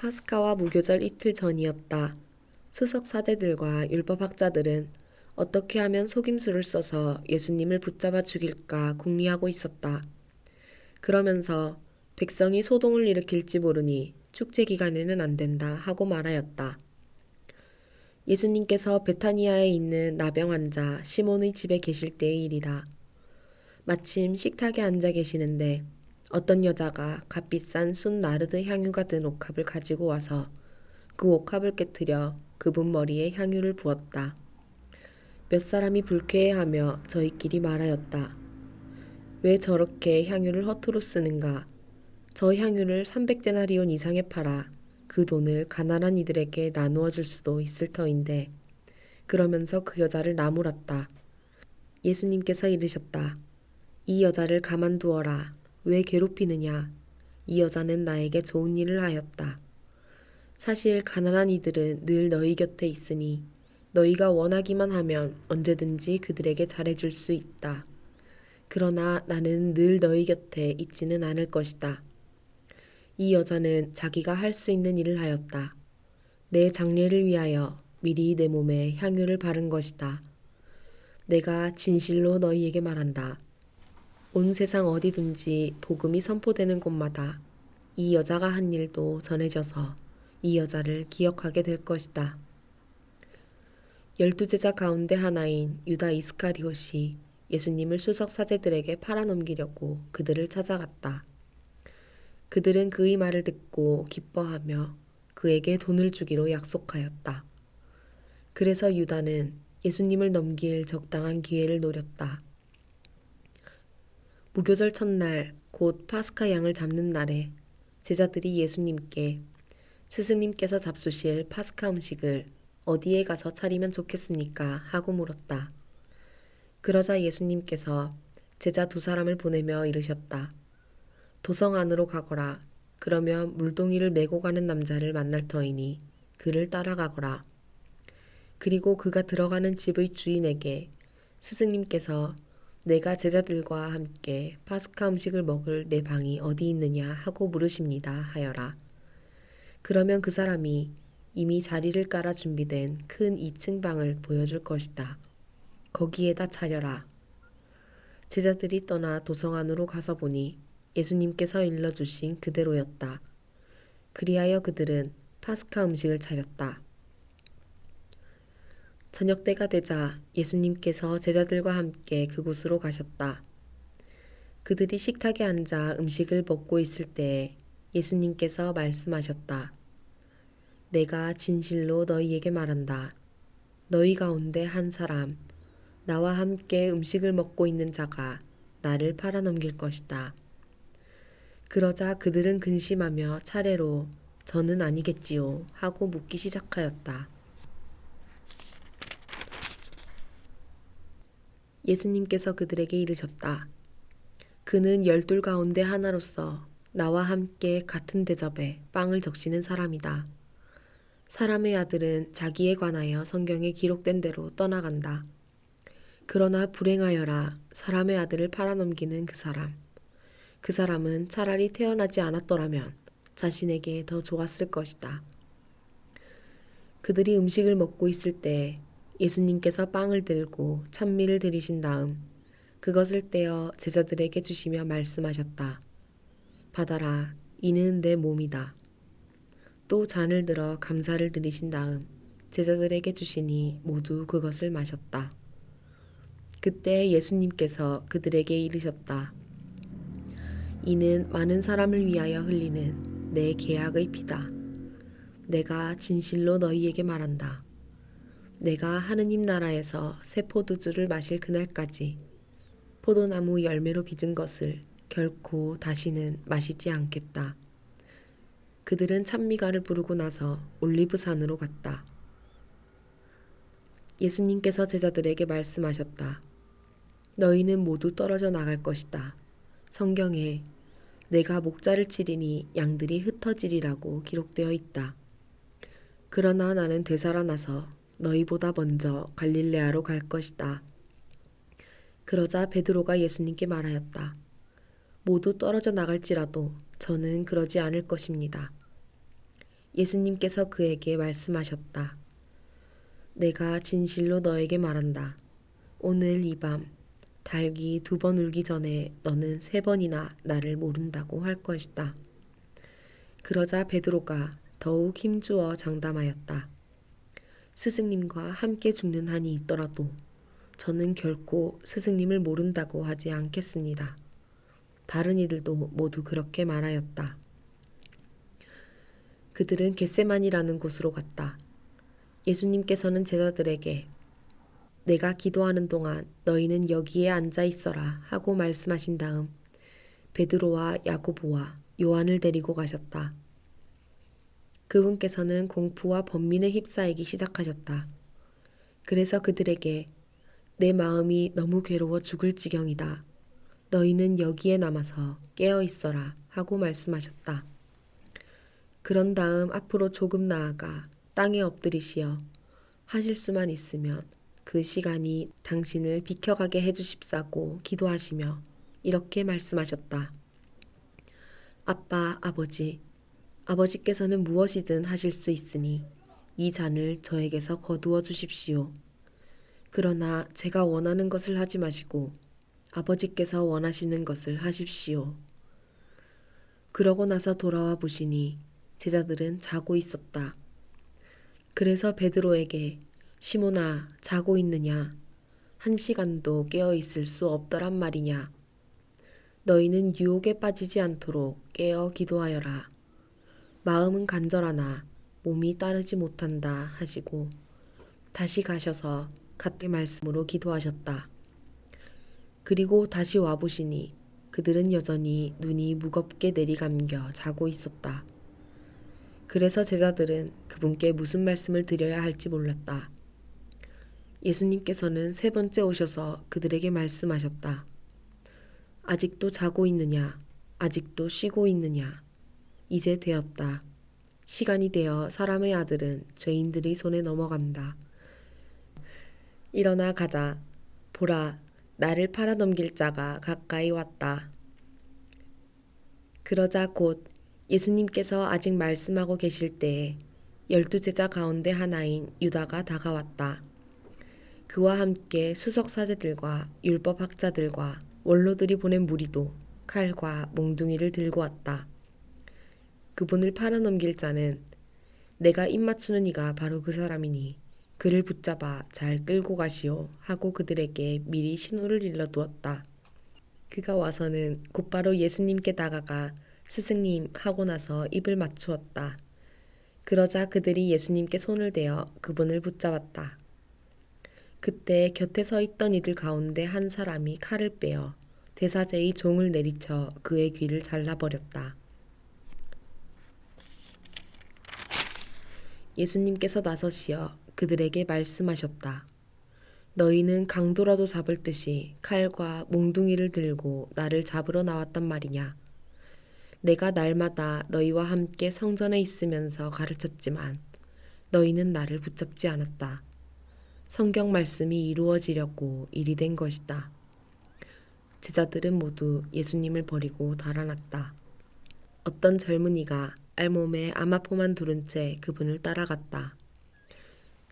파스카와 무교절 이틀 전이었다. 수석 사제들과 율법학자들은 어떻게 하면 속임수를 써서 예수님을 붙잡아 죽일까 궁리하고 있었다. 그러면서 백성이 소동을 일으킬지 모르니 축제 기간에는 안 된다 하고 말하였다. 예수님께서 베타니아에 있는 나병 환자 시몬의 집에 계실 때의 일이다. 마침 식탁에 앉아 계시는데 어떤 여자가 값비싼 순 나르드 향유가 든 옥합을 가지고 와서 그 옥합을 깨뜨려 그분 머리에 향유를 부었다. 몇 사람이 불쾌해하며 저희끼리 말하였다. 왜 저렇게 향유를 허투루 쓰는가? 저 향유를 300데나리온 이상에 팔아 그 돈을 가난한 이들에게 나누어 줄 수도 있을 터인데 그러면서 그 여자를 나무랐다. 예수님께서 이르셨다. 이 여자를 가만두어라. 왜 괴롭히느냐? 이 여자는 나에게 좋은 일을 하였다. 사실 가난한 이들은 늘 너희 곁에 있으니 너희가 원하기만 하면 언제든지 그들에게 잘해줄 수 있다. 그러나 나는 늘 너희 곁에 있지는 않을 것이다. 이 여자는 자기가 할 수 있는 일을 하였다. 내 장례를 위하여 미리 내 몸에 향유를 바른 것이다. 내가 진실로 너희에게 말한다. 온 세상 어디든지 복음이 선포되는 곳마다 이 여자가 한 일도 전해져서 이 여자를 기억하게 될 것이다. 열두 제자 가운데 하나인 유다 이스카리옷이 예수님을 수석 사제들에게 팔아넘기려고 그들을 찾아갔다. 그들은 그의 말을 듣고 기뻐하며 그에게 돈을 주기로 약속하였다. 그래서 유다는 예수님을 넘길 적당한 기회를 노렸다. 무교절 첫날 곧 파스카 양을 잡는 날에 제자들이 예수님께 스승님께서 잡수실 파스카 음식을 어디에 가서 차리면 좋겠습니까? 하고 물었다. 그러자 예수님께서 제자 두 사람을 보내며 이르셨다. 도성 안으로 가거라. 그러면 물동이를 메고 가는 남자를 만날 터이니 그를 따라가거라. 그리고 그가 들어가는 집의 주인에게 스승님께서 내가 제자들과 함께 파스카 음식을 먹을 내 방이 어디 있느냐 하고 물으십니다 하여라. 그러면 그 사람이 이미 자리를 깔아 준비된 큰 2층 방을 보여줄 것이다. 거기에다 차려라. 제자들이 떠나 도성 안으로 가서 보니 예수님께서 일러주신 그대로였다. 그리하여 그들은 파스카 음식을 차렸다. 저녁 때가 되자 예수님께서 제자들과 함께 그곳으로 가셨다. 그들이 식탁에 앉아 음식을 먹고 있을 때에 예수님께서 말씀하셨다. 내가 진실로 너희에게 말한다. 너희 가운데 한 사람, 나와 함께 음식을 먹고 있는 자가 나를 팔아넘길 것이다. 그러자 그들은 근심하며 차례로 저는 아니겠지요 하고 묻기 시작하였다. 예수님께서 그들에게 이르셨다. 그는 열둘 가운데 하나로서 나와 함께 같은 대접에 빵을 적시는 사람이다. 사람의 아들은 자기에 관하여 성경에 기록된 대로 떠나간다. 그러나 불행하여라 사람의 아들을 팔아넘기는 그 사람. 그 사람은 차라리 태어나지 않았더라면 자신에게 더 좋았을 것이다. 그들이 음식을 먹고 있을 때 예수님께서 빵을 들고 찬미를 드리신 다음 그것을 떼어 제자들에게 주시며 말씀하셨다. 받아라, 이는 내 몸이다. 또 잔을 들어 감사를 드리신 다음 제자들에게 주시니 모두 그것을 마셨다. 그때 예수님께서 그들에게 이르셨다. 이는 많은 사람을 위하여 흘리는 내 계약의 피다. 내가 진실로 너희에게 말한다. 내가 하느님 나라에서 새 포도주를 마실 그날까지 포도나무 열매로 빚은 것을 결코 다시는 마시지 않겠다. 그들은 찬미가를 부르고 나서 올리브산으로 갔다. 예수님께서 제자들에게 말씀하셨다. 너희는 모두 떨어져 나갈 것이다. 성경에 내가 목자를 치리니 양들이 흩어지리라고 기록되어 있다. 그러나 나는 되살아나서 너희보다 먼저 갈릴레아로 갈 것이다. 그러자 베드로가 예수님께 말하였다. 모두 떨어져 나갈지라도 저는 그러지 않을 것입니다. 예수님께서 그에게 말씀하셨다. 내가 진실로 너에게 말한다. 오늘 이밤 닭이 두번 울기 전에 너는 세 번이나 나를 모른다고 할 것이다. 그러자 베드로가 더욱 힘주어 장담하였다. 스승님과 함께 죽는 한이 있더라도 저는 결코 스승님을 모른다고 하지 않겠습니다. 다른 이들도 모두 그렇게 말하였다. 그들은 겟세만이라는 곳으로 갔다. 예수님께서는 제자들에게 내가 기도하는 동안 너희는 여기에 앉아 있어라 하고 말씀하신 다음 베드로와 야고보와 요한을 데리고 가셨다. 그분께서는 공포와 번민에 휩싸이기 시작하셨다. 그래서 그들에게 내 마음이 너무 괴로워 죽을 지경이다. 너희는 여기에 남아서 깨어 있어라 하고 말씀하셨다. 그런 다음 앞으로 조금 나아가 땅에 엎드리시어 하실 수만 있으면 그 시간이 당신을 비켜가게 해주십사고 기도하시며 이렇게 말씀하셨다. 아빠, 아버지, 아버지께서는 무엇이든 하실 수 있으니 이 잔을 저에게서 거두어 주십시오. 그러나 제가 원하는 것을 하지 마시고 아버지께서 원하시는 것을 하십시오. 그러고 나서 돌아와 보시니 제자들은 자고 있었다. 그래서 베드로에게 시몬아 자고 있느냐 한 시간도 깨어 있을 수 없더란 말이냐 너희는 유혹에 빠지지 않도록 깨어 기도하여라 마음은 간절하나 몸이 따르지 못한다 하시고 다시 가셔서 같게 말씀으로 기도하셨다. 그리고 다시 와 보시니 그들은 여전히 눈이 무겁게 내리감겨 자고 있었다. 그래서 제자들은 그분께 무슨 말씀을 드려야 할지 몰랐다. 예수님께서는 세 번째 오셔서 그들에게 말씀하셨다. 아직도 자고 있느냐? 아직도 쉬고 있느냐? 이제 되었다. 시간이 되어 사람의 아들은 죄인들의 손에 넘어간다. 일어나 가자. 보라, 나를 팔아넘길 자가 가까이 왔다. 그러자 곧 예수님께서 아직 말씀하고 계실 때에 열두 제자 가운데 하나인 유다가 다가왔다. 그와 함께 수석 사제들과 율법 학자들과 원로들이 보낸 무리도 칼과 몽둥이를 들고 왔다. 그분을 팔아넘길 자는 내가 입 맞추는 이가 바로 그 사람이니 그를 붙잡아 잘 끌고 가시오 하고 그들에게 미리 신호를 일러 두었다. 그가 와서는 곧바로 예수님께 다가가 스승님 하고 나서 입을 맞추었다. 그러자 그들이 예수님께 손을 대어 그분을 붙잡았다. 그때 곁에 서 있던 이들 가운데 한 사람이 칼을 빼어 대사제의 종을 내리쳐 그의 귀를 잘라버렸다. 예수님께서 나서시어 그들에게 말씀하셨다. 너희는 강도라도 잡을 듯이 칼과 몽둥이를 들고 나를 잡으러 나왔단 말이냐. 내가 날마다 너희와 함께 성전에 있으면서 가르쳤지만 너희는 나를 붙잡지 않았다. 성경 말씀이 이루어지려고 일이 된 것이다. 제자들은 모두 예수님을 버리고 달아났다. 어떤 젊은이가 알몸에 아마포만 두른 채 그분을 따라갔다.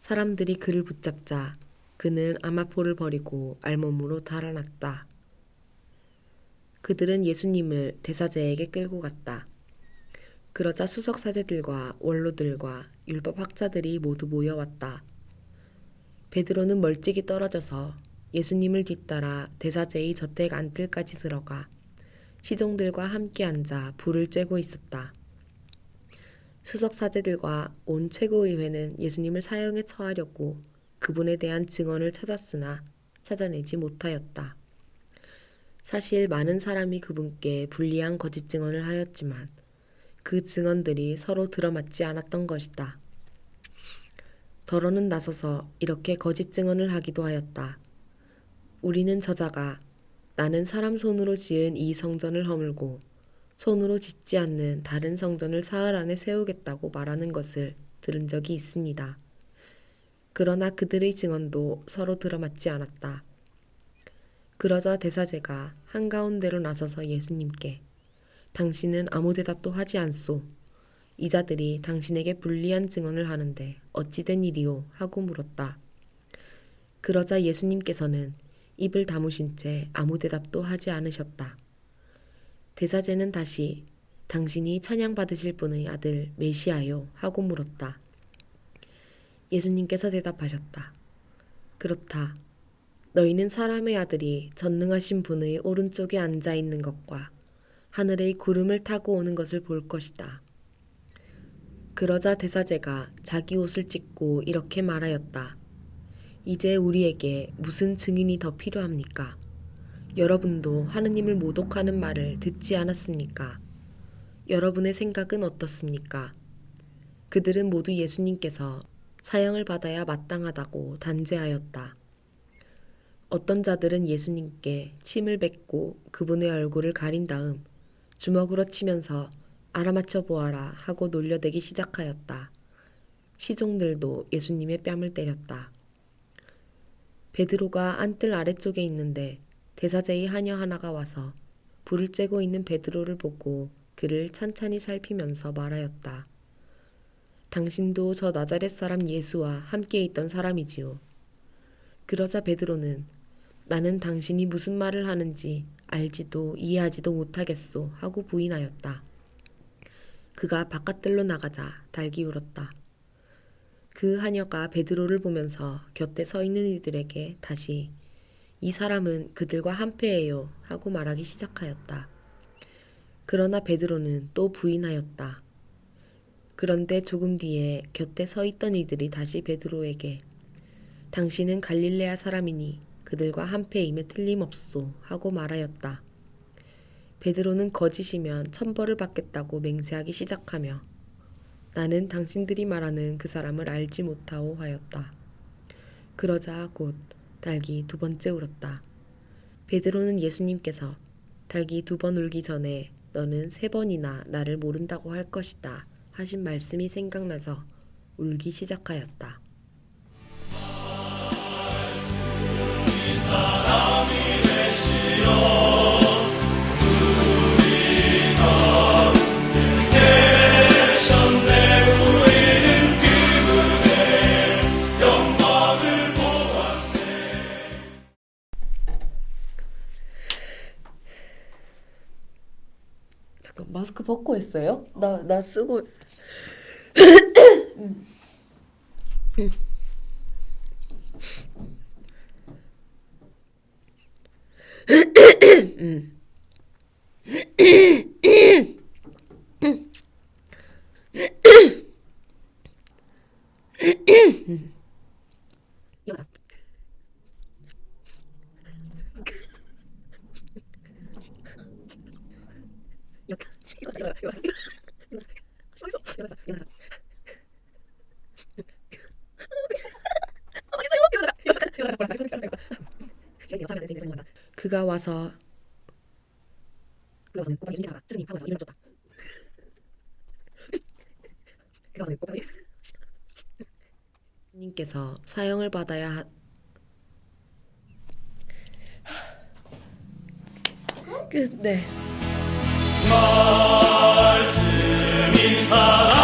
사람들이 그를 붙잡자 그는 아마포를 버리고 알몸으로 달아났다. 그들은 예수님을 대사제에게 끌고 갔다. 그러자 수석 사제들과 원로들과 율법 학자들이 모두 모여왔다. 베드로는 멀찍이 떨어져서 예수님을 뒤따라 대사제의 저택 안뜰까지 들어가 시종들과 함께 앉아 불을 쬐고 있었다. 수석 사제들과 온 최고의회는 예수님을 사형에 처하려고 그분에 대한 증언을 찾았으나 찾아내지 못하였다. 사실 많은 사람이 그분께 불리한 거짓 증언을 하였지만 그 증언들이 서로 들어맞지 않았던 것이다. 더러는 나서서 이렇게 거짓 증언을 하기도 하였다. 우리는 저자가 나는 사람 손으로 지은 이 성전을 허물고 손으로 짓지 않는 다른 성전을 사흘 안에 세우겠다고 말하는 것을 들은 적이 있습니다. 그러나 그들의 증언도 서로 들어맞지 않았다. 그러자 대사제가 한가운데로 나서서 예수님께 당신은 아무 대답도 하지 않소. 이자들이 당신에게 불리한 증언을 하는데 어찌 된 일이오? 하고 물었다. 그러자 예수님께서는 입을 다무신 채 아무 대답도 하지 않으셨다. 대사제는 다시 당신이 찬양받으실 분의 아들 메시아요? 하고 물었다. 예수님께서 대답하셨다. 그렇다. 너희는 사람의 아들이 전능하신 분의 오른쪽에 앉아 있는 것과 하늘의 구름을 타고 오는 것을 볼 것이다. 그러자 대사제가 자기 옷을 찢고 이렇게 말하였다. 이제 우리에게 무슨 증인이 더 필요합니까? 여러분도 하느님을 모독하는 말을 듣지 않았습니까? 여러분의 생각은 어떻습니까? 그들은 모두 예수님께서 사형을 받아야 마땅하다고 단죄하였다. 어떤 자들은 예수님께 침을 뱉고 그분의 얼굴을 가린 다음 주먹으로 치면서 알아맞혀 보아라 하고 놀려대기 시작하였다. 시종들도 예수님의 뺨을 때렸다. 베드로가 안뜰 아래쪽에 있는데 대사제의 하녀 하나가 와서 불을 쬐고 있는 베드로를 보고 그를 찬찬히 살피면서 말하였다. 당신도 저 나자렛 사람 예수와 함께 있던 사람이지요. 그러자 베드로는 나는 당신이 무슨 말을 하는지 알지도 이해하지도 못하겠소 하고 부인하였다. 그가 바깥들로 나가자 달기 울었다. 그 하녀가 베드로를 보면서 곁에 서 있는 이들에게 다시 이 사람은 그들과 한패예요 하고 말하기 시작하였다. 그러나 베드로는 또 부인하였다. 그런데 조금 뒤에 곁에 서 있던 이들이 다시 베드로에게 당신은 갈릴레아 사람이니 그들과 한패임에 틀림없소 하고 말하였다. 베드로는 거짓이면 천벌을 받겠다고 맹세하기 시작하며 나는 당신들이 말하는 그 사람을 알지 못하오 하였다. 그러자 곧 달기 두 번째 울었다. 베드로는 예수님께서 달기 두번 울기 전에 너는 세 번이나 나를 모른다고 할 것이다 하신 말씀이 생각나서 울기 시작하였다. 벗고 했어요? 나 나 쓰고 그가 와서 그가 와서는 꼬박이 준비하라 스승님 하고 와서 이름 줬다 그가 와서는 꼬박이 님께서 사형을 받아야 하... 끝. 네. 말씀 인 사